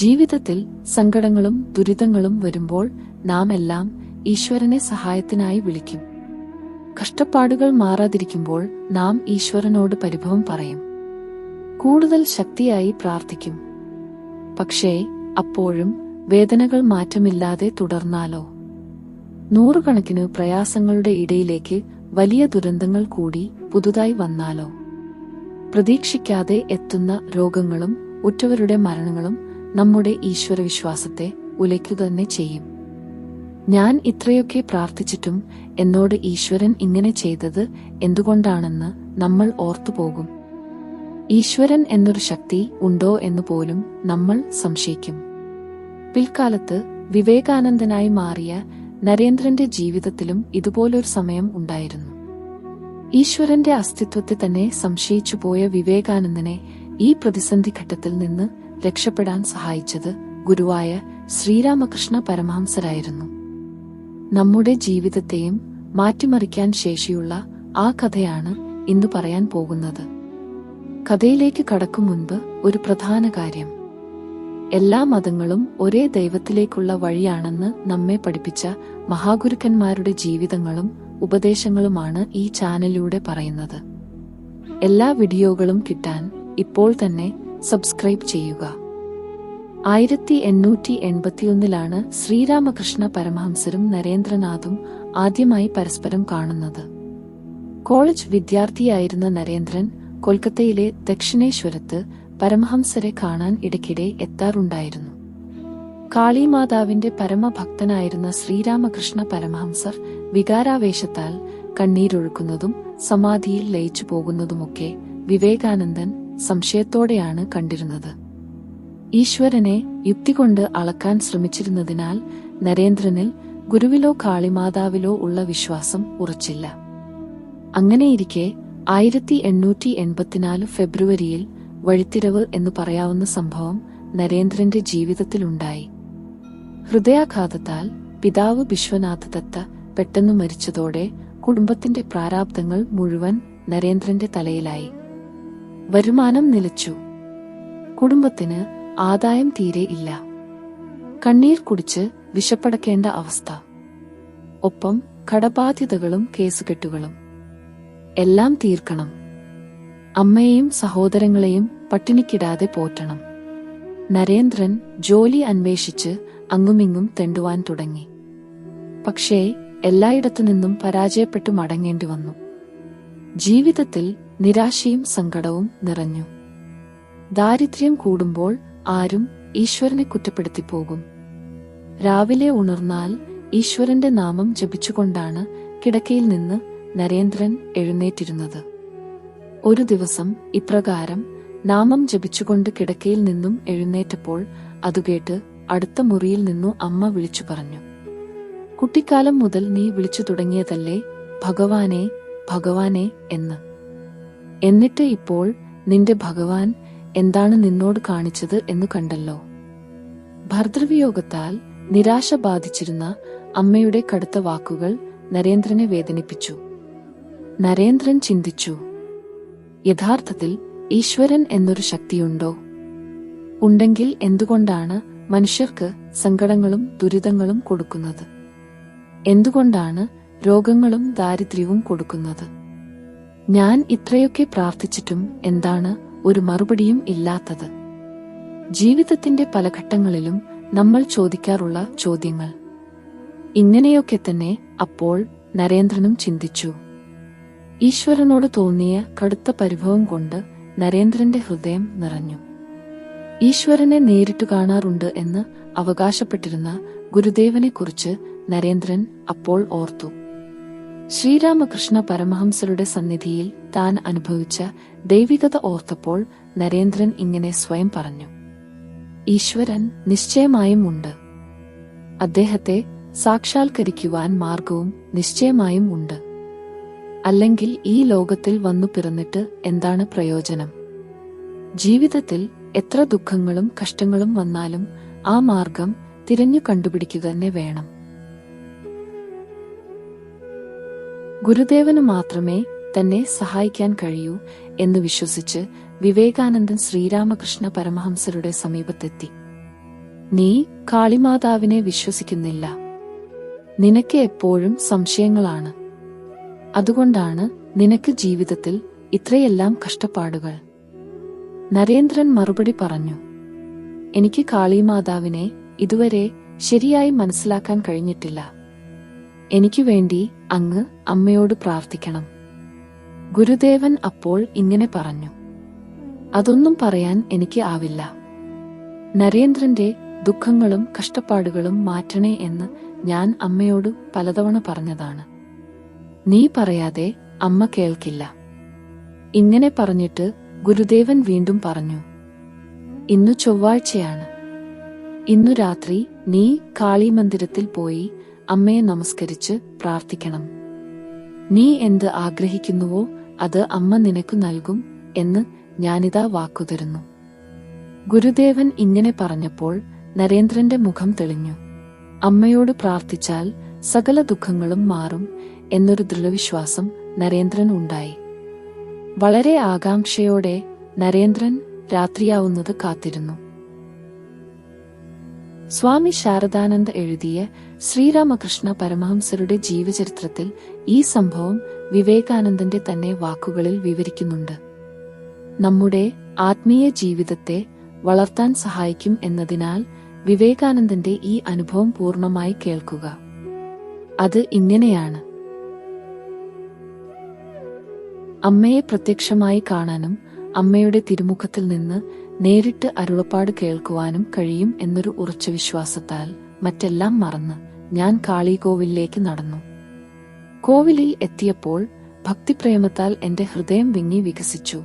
ജീവിതത്തിൽ സങ്കടങ്ങളും ദുരിതങ്ങളും വരുമ്പോൾ നാം എല്ലാം ഈശ്വരനെ സഹായത്തിനായി വിളിക്കും. കഷ്ടപ്പാടുകൾ മാറാതിരിക്കുമ്പോൾ നാം ഈശ്വരനോട് പരിഭവം പറയും. കൂടുതൽ ശക്തിയായി പ്രാർത്ഥിക്കും. പക്ഷേ അപ്പോഴും വേദനകൾ മാറ്റമില്ലാതെ തുടർന്നാലോ? നൂറുകണക്കിന് പ്രയാസങ്ങളുടെ ഇടയിലേക്ക് വലിയ ദുരന്തങ്ങൾ കൂടി പുതുതായി വന്നാലോ? പ്രതീക്ഷിക്കാതെ എത്തുന്ന രോഗങ്ങളും ഉറ്റവരുടെ മരണങ്ങളും നമ്മുടെ ഈശ്വരവിശ്വാസത്തെ ഉലയ്ക്കുക തന്നെ ചെയ്യും. ഞാൻ ഇത്രയൊക്കെ പ്രാർത്ഥിച്ചിട്ടും എന്നോട് ഈശ്വരൻ ഇങ്ങനെ ചെയ്തത് എന്തുകൊണ്ടാണെന്ന് നമ്മൾ ഓർത്തുപോകും ഈശ്വരൻ എന്നൊരു ശക്തി ഉണ്ടോ എന്ന് പോലും നമ്മൾ സംശയിക്കും. പിൽക്കാലത്ത് വിവേകാനന്ദനായി മാറിയ നരേന്ദ്രന്റെ ജീവിതത്തിലും ഇതുപോലൊരു സമയം ഉണ്ടായിരുന്നു. ഈശ്വരന്റെ അസ്തിത്വത്തെ തന്നെ സംശയിച്ചു പോയ വിവേകാനന്ദനെ ഈ പ്രതിസന്ധി ഘട്ടത്തിൽ നിന്ന് രക്ഷപ്പെടാൻ സഹായിച്ചത് ഗുരുവായ ശ്രീരാമകൃഷ്ണ പരമഹംസരായിരുന്നു. നമ്മുടെ ജീവിതത്തെയും മാറ്റിമറിക്കാൻ ശേഷിയുള്ള ആ കഥയാണ് ഇന്ന് പറയാൻ പോകുന്നത്. കഥയിലേക്ക് കടക്കും മുൻപ് ഒരു പ്രധാന കാര്യം. എല്ലാ മതങ്ങളും ഒരേ ദൈവത്തിലേക്കുള്ള വഴിയാണെന്ന് നമ്മെ പഠിപ്പിച്ച മഹാഗുരുക്കന്മാരുടെ ജീവിതങ്ങളും ഉപദേശങ്ങളുമാണ് ഈ ചാനലിലൂടെ പറയുന്നത്. എല്ലാ വീഡിയോകളും കിട്ടാൻ ഇപ്പോൾ തന്നെ സബ്സ്ക്രൈബ് ചെയ്യുക. ആയിരത്തി എണ്ണൂറ്റി എൺപത്തിയൊന്നിലാണ് ശ്രീരാമകൃഷ്ണ പരമഹംസരും നരേന്ദ്രനാഥും ആദ്യമായി പരസ്പരം കാണുന്നത്. കോളേജ് വിദ്യാർത്ഥിയായിരുന്ന നരേന്ദ്രൻ കൊൽക്കത്തയിലെ ദക്ഷിണേശ്വരത്ത് പരമഹംസരെ കാണാൻ ഇടയ്ക്കിടെ എത്താറുണ്ടായിരുന്നു. കാളിമാതാവിന്റെ പരമഭക്തനായിരുന്ന ശ്രീരാമകൃഷ്ണ പരമഹംസർ വികാരാവേശത്താൽ കണ്ണീരൊഴുക്കുന്നതും സമാധിയിൽ ലയിച്ചു പോകുന്നതുമൊക്കെ വിവേകാനന്ദൻ സംശയത്തോടെയാണ് കണ്ടിരുന്നത്. ഈശ്വരനെ യുക്തി കൊണ്ട് അളക്കാൻ ശ്രമിച്ചിരുന്നതിനാൽ നരേന്ദ്രനിൽ ഗുരുവിലോ കാളിമാതാവിലോ ഉള്ള വിശ്വാസം ഉറച്ചില്ല. അങ്ങനെയിരിക്കെ ആയിരത്തി എണ്ണൂറ്റി എൺപത്തിനാല് ഫെബ്രുവരിയിൽ വഴിത്തിരവ് എന്ന് പറയാവുന്ന സംഭവം നരേന്ദ്രന്റെ ജീവിതത്തിലുണ്ടായി ഹൃദയാഘാതത്താൽ പിതാവ് വിശ്വനാഥ ദത്ത പെട്ടെന്ന് മരിച്ചതോടെ കുടുംബത്തിന്റെ പ്രാരാബ്ദങ്ങൾ മുഴുവൻ നരേന്ദ്രന്റെ തലയിലായി. വരുമാനം നിലച്ചു. കുടുംബത്തിന് ആദായം തീരെ ഇല്ല. കണ്ണീർ കുടിച്ച് വിശപ്പടക്കേണ്ട അവസ്ഥ. ഒപ്പം കടബാധ്യതകളും കേസുകെട്ടുകളും. എല്ലാം തീർക്കണം. അമ്മയെയും സഹോദരങ്ങളെയും പട്ടിണിക്കിടാതെ പോറ്റണം. നരേന്ദ്രൻ ജോലി അന്വേഷിച്ച് അങ്ങുമിങ്ങും തെണ്ടുവാൻ തുടങ്ങി. പക്ഷേ എല്ലായിടത്തു നിന്നും പരാജയപ്പെട്ടു മടങ്ങേണ്ടി വന്നു ജീവിതത്തിൽ നിരാശയും സങ്കടവും നിറഞ്ഞു. ദാരിദ്ര്യം കൂടുമ്പോൾ ആരും ഈശ്വരനെ കുറ്റപ്പെടുത്തി പോകും. രാവിലെ ഉണർന്നാൽ ഈശ്വരന്റെ നാമം ജപിച്ചുകൊണ്ടാണ് കിടക്കയിൽ നിന്ന് നരേന്ദ്രൻ എഴുന്നേറ്റിരുന്നത്. ഒരു ദിവസം ഇപ്രകാരം നാമം ജപിച്ചുകൊണ്ട് കിടക്കയിൽ നിന്നും എഴുന്നേറ്റപ്പോൾ അതുകേട്ട് അടുത്ത മുറിയിൽ നിന്നു അമ്മ വിളിച്ചു പറഞ്ഞു. കുട്ടിക്കാലം മുതൽ നീ വിളിച്ചു തുടങ്ങിയതല്ലേ ഭഗവാനെ ഭഗവാനെ എന്ന്. എന്നിട്ട് ഇപ്പോൾ നിന്റെ ഭഗവാൻ എന്താണ് നിന്നോട് കാണിച്ചത് എന്ന് കണ്ടല്ലോ. ഭർതൃവിയോഗത്താൽ നിരാശ ബാധിച്ചിരുന്ന അമ്മയുടെ കടുത്ത വാക്കുകൾ നരേന്ദ്രനെ വേദനിപ്പിച്ചു. നരേന്ദ്രൻ ചിന്തിച്ചു യഥാർത്ഥത്തിൽ ഈശ്വരൻ എന്നൊരു ശക്തിയുണ്ടോ? ഉണ്ടെങ്കിൽ എന്തുകൊണ്ടാണ് മനുഷ്യർക്ക് സങ്കടങ്ങളും ദുരിതങ്ങളും കൊടുക്കുന്നത്? എന്തുകൊണ്ടാണ് രോഗങ്ങളും ദാരിദ്ര്യവും കൊടുക്കുന്നത്? ഞാൻ ഇത്രയൊക്കെ പ്രാർത്ഥിച്ചിട്ടും എന്താണ് ഒരു മറുപടിയും ഇല്ലാത്തത്. ജീവിതത്തിന്റെ പല ഘട്ടങ്ങളിലും നമ്മൾ ചോദിക്കാറുള്ള ചോദ്യങ്ങൾ. ഇങ്ങനെയൊക്കെ തന്നെ അപ്പോൾ നരേന്ദ്രനും ചിന്തിച്ചു. ഈശ്വരനോട് തോന്നിയ കടുത്ത പരിഭവം കൊണ്ട് നരേന്ദ്രന്റെ ഹൃദയം നിറഞ്ഞു. ഈശ്വരനെ നേരിട്ട് കാണാറുണ്ട് എന്ന് അവകാശപ്പെട്ടിരുന്ന ഗുരുദേവനെക്കുറിച്ച് നരേന്ദ്രൻ അപ്പോൾ ഓർത്തു. ശ്രീരാമകൃഷ്ണ പരമഹംസരുടെ സന്നിധിയിൽ താൻ അനുഭവിച്ച ദൈവികത ഓർത്തപ്പോൾ നരേന്ദ്രൻ ഇങ്ങനെ സ്വയം പറഞ്ഞു. ഈശ്വരൻ നിശ്ചയമായും ഉണ്ട്. അദ്ദേഹത്തെ സാക്ഷാത്കരിക്കുവാൻ മാർഗവും നിശ്ചയമായും ഉണ്ട്. അല്ലെങ്കിൽ ഈ ലോകത്തിൽ വന്നു പിറന്നിട്ട് എന്താണ് പ്രയോജനം? ജീവിതത്തിൽ എത്ര ദുഃഖങ്ങളും കഷ്ടങ്ങളും വന്നാലും ആ മാർഗം തിരഞ്ഞു കണ്ടുപിടിക്കുക തന്നെ വേണം. ഗുരുദേവന് മാത്രമേ തന്നെ സഹായിക്കാൻ കഴിയൂ എന്ന് വിശ്വസിച്ച് വിവേകാനന്ദൻ ശ്രീരാമകൃഷ്ണ പരമഹംസരുടെ സമീപത്തെത്തി. നീ കാളിമാതാവിനെ വിശ്വസിക്കുന്നില്ല. നിനക്ക് എപ്പോഴും സംശയങ്ങളാണ്. അതുകൊണ്ടാണ് നിനക്ക് ജീവിതത്തിൽ ഇത്രയെല്ലാം കഷ്ടപ്പാടുകൾ. നരേന്ദ്രൻ മറുപടി പറഞ്ഞു എനിക്ക് കാളിമാതാവിനെ ഇതുവരെ ശരിയായി മനസ്സിലാക്കാൻ കഴിഞ്ഞിട്ടില്ല. എനിക്ക് വേണ്ടി അങ്ങ് അമ്മയോട് പ്രാർത്ഥിക്കണം. ഗുരുദേവൻ അപ്പോൾ ഇങ്ങനെ പറഞ്ഞു. അതൊന്നും പറയാൻ എനിക്ക് ആവില്ല. നരേന്ദ്രന്റെ ദുഃഖങ്ങളും കഷ്ടപ്പാടുകളും മാറ്റണേ എന്ന് ഞാൻ അമ്മയോട് പലതവണ പറഞ്ഞതാണ്. നീ പറയാതെ അമ്മ കേൾക്കില്ല. ഇങ്ങനെ പറഞ്ഞിട്ട് ഗുരുദേവൻ വീണ്ടും പറഞ്ഞു. ഇന്നു ചൊവ്വാഴ്ചയാണ്. ഇന്നു രാത്രി നീ കാളി മന്ദിരത്തിൽ പോയി അമ്മയെ നമസ്കരിച്ച് പ്രാർത്ഥിക്കണം. നീ എന്ത് ആഗ്രഹിക്കുന്നുവോ അത് അമ്മ നിനക്ക് നൽകും എന്ന് ഞാനിതാ വാക്കുതരുന്നു. ഗുരുദേവൻ ഇങ്ങനെ പറഞ്ഞപ്പോൾ നരേന്ദ്രന്റെ മുഖം തെളിഞ്ഞു. അമ്മയോട് പ്രാർത്ഥിച്ചാൽ സകല ദുഃഖങ്ങളും മാറും എന്നൊരു ദൃഢവിശ്വാസം നരേന്ദ്രൻ ഉണ്ടായി. വളരെ ആകാംക്ഷയോടെ നരേന്ദ്രൻ രാത്രിയാവുന്നത് കാത്തിരുന്നു. സ്വാമി ശാരദാനന്ദ എഴുതിയ ശ്രീരാമകൃഷ്ണ പരമഹംസരുടെ ജീവചരിത്രത്തിൽ ഈ സംഭവം വിവേകാനന്ദന്റെ തന്നെ വാക്കുകളിൽ വിവരിക്കുന്നുണ്ട്. നമ്മുടെ ആത്മീയ ജീവിതത്തെ വളർത്താൻ സഹായിക്കും എന്നതിനാൽ വിവേകാനന്ദന്റെ ഈ അനുഭവം പൂർണമായി കേൾക്കുക. അത് ഇങ്ങനെയാണ്. അമ്മയെ പ്രത്യക്ഷമായി കാണാനും അമ്മയുടെ തിരുമുഖത്തിൽ നിന്ന് നേരിട്ട് അരുളപ്പാട് കേൾക്കുവാനും കഴിയും എന്നൊരു ഉറച്ച വിശ്വാസത്താൽ മറ്റെല്ലാം മറന്ന് ഞാൻ കാളികോവിലേക്ക് നടന്നു. കോവിലിൽ എത്തിയപ്പോൾ ഭക്തിപ്രേമത്താൽ എന്റെ ഹൃദയം വിങ്ങി വികസിച്ചു.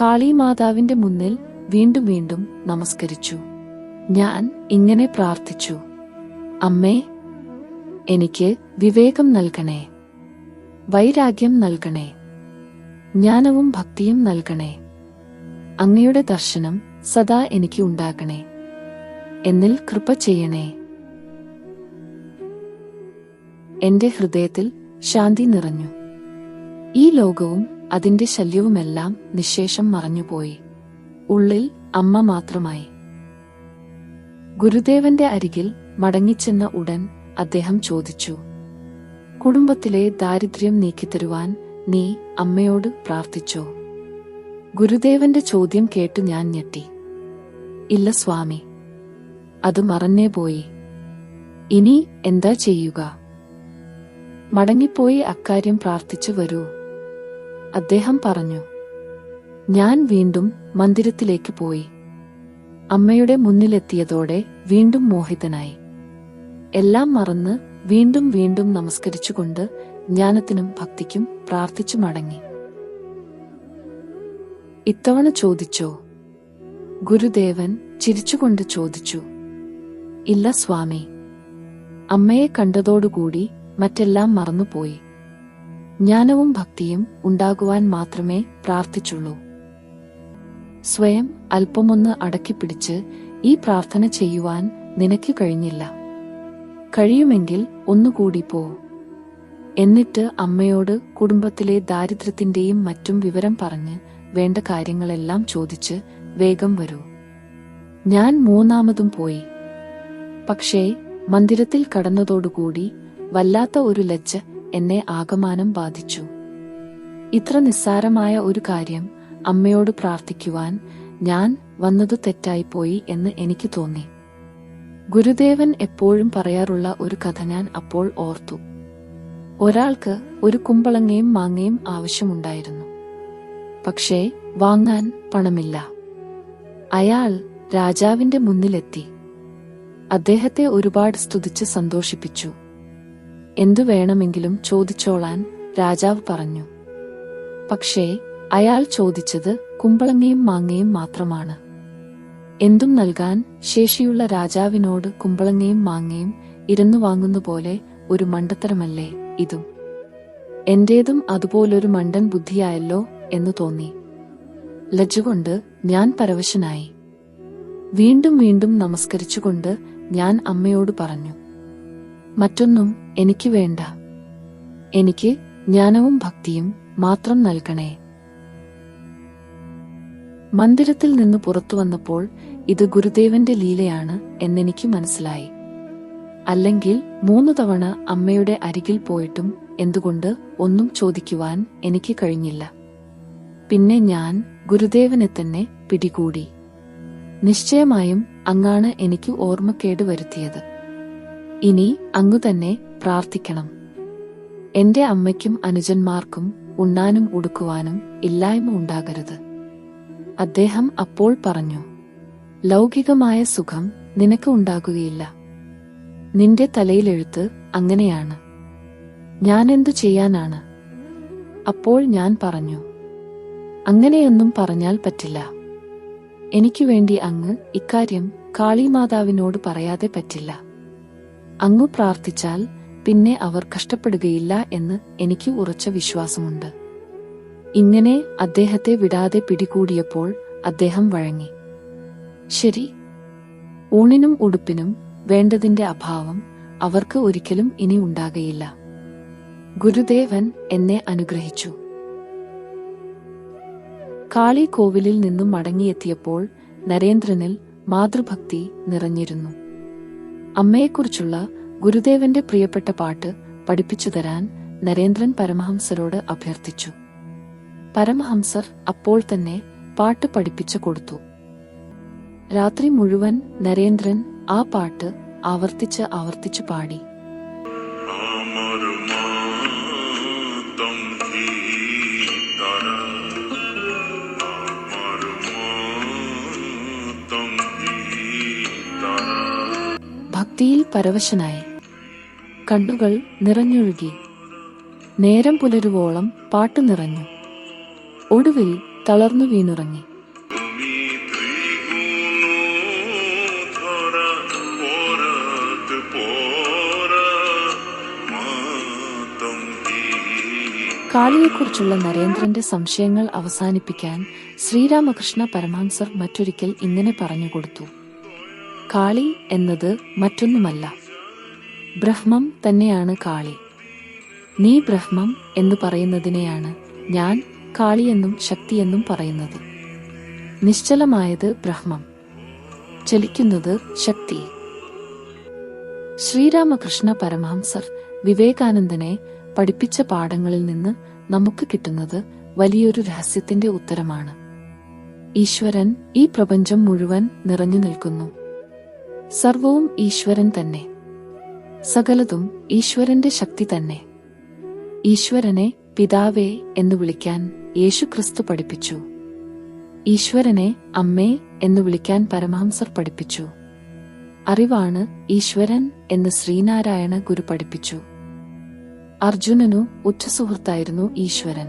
കാളിമാതാവിന്റെ മുന്നിൽ വീണ്ടും വീണ്ടും നമസ്കരിച്ചു. ഞാൻ ഇങ്ങനെ പ്രാർത്ഥിച്ചു. അമ്മേ എനിക്ക് വിവേകം നൽകണേ. വൈരാഗ്യം നൽകണേ. ജ്ഞാനവും ഭക്തിയും നൽകണേ. അങ്ങയുടെ ദർശനം സദാ എനിക്ക് ഉണ്ടാകണേ. എന്നിൽ കൃപ ചെയ്യണേ. എന്റെ ഹൃദയത്തിൽ ശാന്തി നിറഞ്ഞു. ഈ ലോകവും അതിന്റെ ശല്യവുമെല്ലാം നിശേഷം മറഞ്ഞുപോയി. ഉള്ളിൽ അമ്മ മാത്രമായി. ഗുരുദേവന്റെ അരികിൽ മടങ്ങിച്ചെന്ന ഉടൻ അദ്ദേഹം ചോദിച്ചു കുടുംബത്തിലെ ദാരിദ്ര്യം നീക്കിത്തരുവാൻ നീ അമ്മയോട് പ്രാർത്ഥിച്ചോ? ഗുരുദേവന്റെ ചോദ്യം കേട്ടു ഞാൻ ഞെട്ടി. ഇല്ല സ്വാമി അത് മറന്നേ പോയി. ഇനി എന്താ ചെയ്യുക? മടങ്ങിപ്പോയി അക്കാര്യം പ്രാർത്ഥിച്ചു വരൂ. അദ്ദേഹം പറഞ്ഞു ഞാൻ വീണ്ടും മന്ദിരത്തിലേക്ക് പോയി. അമ്മയുടെ മുന്നിലെത്തിയതോടെ വീണ്ടും മോഹിതനായി. എല്ലാം മറന്ന് വീണ്ടും വീണ്ടും നമസ്കരിച്ചുകൊണ്ട് ജ്ഞാനത്തിനും ഭക്തിക്കും പ്രാർത്ഥിച്ചു മടങ്ങി. ഇത്തവണ ചോദിച്ചോ? ഗുരുദേവൻ ചിരിച്ചുകൊണ്ട് ചോദിച്ചു ഇല്ല സ്വാമി. അമ്മയെ കണ്ടതോടുകൂടി മറ്റെല്ലാം മറന്നുപോയി. ജ്ഞാനവും ഭക്തിയും ഉണ്ടാകുവാൻ മാത്രമേ പ്രാർത്ഥിച്ചുള്ളൂ. സ്വയം അല്പമൊന്ന് അടക്കിപ്പിടിച്ച് ഈ പ്രാർത്ഥന ചെയ്യുവാൻ നിനക്ക് കഴിഞ്ഞില്ല. കഴിയുമെങ്കിൽ ഒന്നുകൂടി പോ. എന്നിട്ട് അമ്മയോട് കുടുംബത്തിലെ ദാരിദ്ര്യത്തിന്റെയും മറ്റും വിവരം പറഞ്ഞ് വേണ്ട കാര്യങ്ങളെല്ലാം ചോദിച്ച് വേഗം വരൂ. ഞാൻ മൂന്നാമതും പോയി. പക്ഷേ മന്ദിരത്തിൽ കടന്നതോടുകൂടി വല്ലാത്ത ഒരു ലജ്ജ എന്നെ ആകമാനം ബാധിച്ചു. ഇത്ര നിസ്സാരമായ ഒരു കാര്യം അമ്മയോട് പ്രാർത്ഥിക്കുവാൻ ഞാൻ വന്നതു തെറ്റായിപ്പോയി എന്ന് എനിക്ക് തോന്നി. ഗുരുദേവൻ എപ്പോഴും പറയാറുള്ള ഒരു കഥ ഞാൻ അപ്പോൾ ഓർത്തു. ഒരാൾക്ക് ഒരു കുമ്പളങ്ങയും മാങ്ങയും ആവശ്യമുണ്ടായിരുന്നു. പക്ഷേ വാങ്ങാൻ പണമില്ല. അയാൾ രാജാവിന്റെ മുന്നിലെത്തി. അദ്ദേഹത്തെ ഒരുപാട് സ്തുതിച്ച് സന്തോഷിപ്പിച്ചു. എന്തു വേണമെങ്കിലും ചോദിച്ചോളാൻ രാജാവ് പറഞ്ഞു. പക്ഷേ അയാൾ ചോദിച്ചത് കുമ്പളങ്ങയും മാങ്ങയും മാത്രമാണ്. എന്തും നൽകാൻ ശേഷിയുള്ള രാജാവിനോട് കുമ്പളങ്ങയും മാങ്ങയും ഇരുന്നു വാങ്ങുന്ന പോലെ ഒരു മണ്ടത്തരമല്ലേ ഇതും? എന്റേതും അതുപോലൊരു മണ്ടൻ ബുദ്ധിയായല്ലോ എന്ന് തോന്നി. ലജ്ജകൊണ്ട് ഞാൻ പരവശനായി. വീണ്ടും വീണ്ടും നമസ്കരിച്ചുകൊണ്ട് ഞാൻ അമ്മയോട് പറഞ്ഞു. മറ്റൊന്നും എനിക്ക് വേണ്ട. എനിക്ക് ജ്ഞാനവും ഭക്തിയും മാത്രം നൽകണേ. മന്ദിരത്തിൽ നിന്ന് പുറത്തു വന്നപ്പോൾ ഇത് ഗുരുദേവന്റെ ലീലയാണ് എന്നെനിക്ക് മനസ്സിലായി. അല്ലെങ്കിൽ മൂന്നു തവണ അമ്മയുടെ അരികിൽ പോയിട്ടും എന്തുകൊണ്ട് ഒന്നും ചോദിക്കുവാൻ എനിക്ക് കഴിഞ്ഞില്ല. പിന്നെ ഞാൻ ഗുരുദേവനെ തന്നെ പിടികൂടി. നിശ്ചയമായും അങ്ങാണ് എനിക്ക് ഓർമ്മക്കേട് വരുത്തിയത്. ഇനി അങ്ങു തന്നെ പ്രാർത്ഥിക്കണം. എന്റെ അമ്മയ്ക്കും അനുജന്മാർക്കും ഉണ്ണാനും ഉടുക്കുവാനും ഇല്ലായ്മ ഉണ്ടാകരുത്. അദ്ദേഹം അപ്പോൾ പറഞ്ഞു ലൗകികമായ സുഖം നിനക്ക് ഉണ്ടാകുകയില്ല. നിന്റെ തലയിലെഴുത്ത് അങ്ങനെയാണ്. ഞാനെന്തു ചെയ്യാനാണ്? അപ്പോൾ ഞാൻ പറഞ്ഞു അങ്ങനെയൊന്നും പറഞ്ഞാൽ പറ്റില്ല. എനിക്കു വേണ്ടി അങ്ങ് ഇക്കാര്യം കാളിമാതാവിനോട് പറയാതെ പറ്റില്ല. അങ്ങു പ്രാർത്ഥിച്ചാൽ പിന്നെ അവർ കഷ്ടപ്പെടുകയില്ല എന്ന് എനിക്ക് ഉറച്ച വിശ്വാസമുണ്ട്. ഇങ്ങനെ അദ്ദേഹത്തെ വിടാതെ പിടികൂടിയപ്പോൾ അദ്ദേഹം വഴങ്ങി. ശരി ഊണിനും ഉടുപ്പിനും വേണ്ടതിന്റെ അഭാവം അവർക്ക് ഒരിക്കലും ഇനി ഉണ്ടാകയില്ല. ഗുരുദേവൻ എന്നെ അനുഗ്രഹിച്ചു. കാളി കോവിലിൽ നിന്നും മടങ്ങിയെത്തിയപ്പോൾ നരേന്ദ്രനിൽ മാതൃഭക്തി നിറഞ്ഞിരുന്നു. അമ്മയെക്കുറിച്ചുള്ള ഗുരുദേവന്റെ പ്രിയപ്പെട്ട പാട്ട് പഠിപ്പിച്ചു തരാൻ നരേന്ദ്രൻ പരമഹംസരോട് അഭ്യർത്ഥിച്ചു. പരമഹംസർ അപ്പോൾ തന്നെ പാട്ട് പഠിപ്പിച്ചു കൊടുത്തു. രാത്രി മുഴുവൻ നരേന്ദ്രൻ ആ പാട്ട് ആവർത്തിച്ച് ആവർത്തിച്ചു പാടി. ഭക്തിയിൽ പരവശനായി കണ്ണുകൾ നിറഞ്ഞൊഴുകി. നേരം പുലരുവോളം പാട്ടു നിറഞ്ഞു. ഒടുവിൽ തളർന്നു വീണുറങ്ങി. കാളിയെക്കുറിച്ചുള്ള നരേന്ദ്രന്റെ സംശയങ്ങൾ അവസാനിപ്പിക്കാൻ ശ്രീരാമകൃഷ്ണ പരമാംസർ മറ്റൊരിക്കൽ ഇങ്ങനെ പറഞ്ഞു കൊടുത്തു. കാളി എന്നത് മറ്റൊന്നുമല്ല. ബ്രഹ്മം തന്നെയാണ് കാളി. നീ ബ്രഹ്മം എന്ന് പറയുന്നതിനെയാണ് ഞാൻ കാളിയെന്നും ശക്തിയെന്നും പറയുന്നത്. നിശ്ചലമായത് ബ്രഹ്മം ചലിക്കുന്നത് ശക്തി. ശ്രീരാമകൃഷ്ണ പരമഹംസർ വിവേകാനന്ദനെ പഠിപ്പിച്ച പാഠങ്ങളിൽ നിന്ന് നമുക്ക് കിട്ടുന്നത് വലിയൊരു രഹസ്യത്തിന്റെ ഉത്തരമാണ്. ഈശ്വരൻ ഈ പ്രപഞ്ചം മുഴുവൻ നിറഞ്ഞു നിൽക്കുന്നു. സർവവും ഈശ്വരൻ തന്നെ. സകലതും ഈശ്വരന്റെ ശക്തി തന്നെ. ഈശ്വരനെ പിതാവേ എന്ന് വിളിക്കാൻ യേശു ക്രിസ്തു പഠിപ്പിച്ചു. ഈശ്വരനെ അമ്മേ എന്ന് വിളിക്കാൻ പരമഹംസർ പഠിപ്പിച്ചു. അറിവാണ് ഈശ്വരൻ എന്ന് ശ്രീനാരായണ ഗുരു പഠിപ്പിച്ചു. അർജുനനു ഉച്ചസുഹൃത്തായിരുന്നു ഈശ്വരൻ.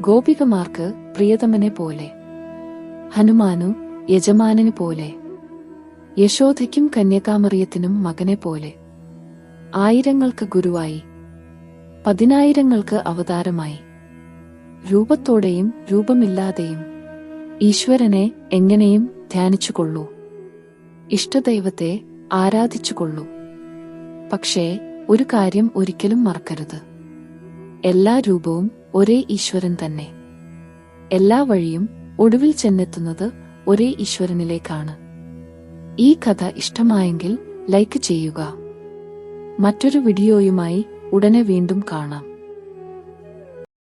ഗോപികമാർക്ക് പ്രിയതമനെ പോലെ. ഹനുമാനു യജമാനന് പോലെ. യശോധയ്ക്കും കന്യകാമറിയത്തിനും മകനെ പോലെ. ആയിരങ്ങൾക്ക് ഗുരുവായി. പതിനായിരങ്ങൾക്ക് അവതാരമായി. രൂപത്തോടെയും രൂപമില്ലാതെയും ഈശ്വരനെ എങ്ങനെയും ധ്യാനിച്ചുകൊള്ളൂ. ഇഷ്ടദൈവത്തെ ആരാധിച്ചുകൊള്ളൂ. പക്ഷേ ഒരു കാര്യം ഒരിക്കലും മറക്കരുത്. എല്ലാ രൂപവും ഒരേ ഈശ്വരൻ തന്നെ. എല്ലാ വഴിയും ഒടുവിൽ ചെന്നെത്തുന്നത് ഒരേ ഈശ്വരനിലേക്കാണ്. ഈ കഥ ഇഷ്ടമായെങ്കിൽ ലൈക്ക് ചെയ്യുക. മറ്റൊരു വീഡിയോയുമായി ഉടനെ വീണ്ടും കാണാം.